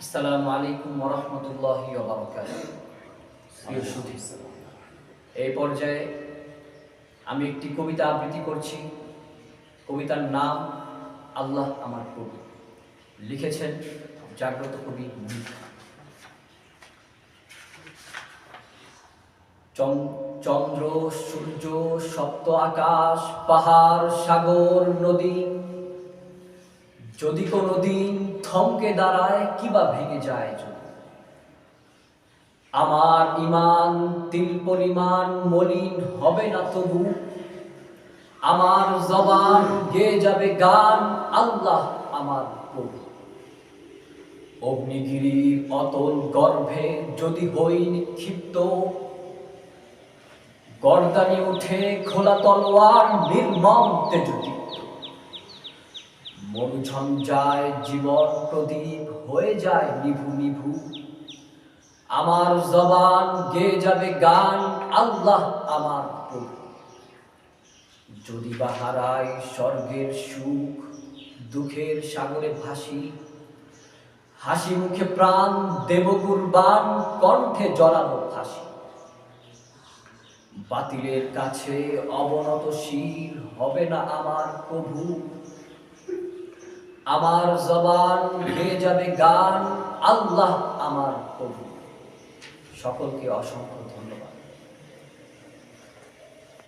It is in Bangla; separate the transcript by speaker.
Speaker 1: আসসালামু আলাইকুম ওরহমতুল্লাহ এই পর্যায়ে আমি একটি কবিতা আবৃত্তি করছি। কবিতার নাম আল্লাহ আমার কবি। লিখেছেন জাগ্রত কবি চন্দ্র, সূর্য, সপ্ত আকাশ, পাহাড়, সাগর, নদী যদি কোনো দিন থমকে দাঁড়ায়, কিবা ভেঙে যায় আমার ইমান তিল পরিমাণ মলিন হবে না তবু। আমার জবান গেয়ে যাবে গান, আল্লাহ আমার প্রভু অগ্নিগিরির অতল গর্ভে যদি হই নিক্ষিপ্ত, গর্দানি উঠে খোলা তলোয়ার নির্মম তেজদীপ্ত মরুঝঞ্ঝায় জীবন প্রদীপ হয়ে যায় নিভু নিভু। আমার জবান গেয়ে যাবে গান, আল্লাহ আমার যদি বা হারাই স্বর্গের সুখ, দুঃখের সাগরে ভাসি, হাসি মুখে প্রাণ দেব কুরবান, কণ্ঠে জড়ানো ফাঁসি। বাতিলের কাছে অবনত শির হবে না আমার প্রভু। আমার জবান হয়ে যাবে গান আল্লাহ আমার কবি সকলকে অসংখ্য ধন্যবাদ।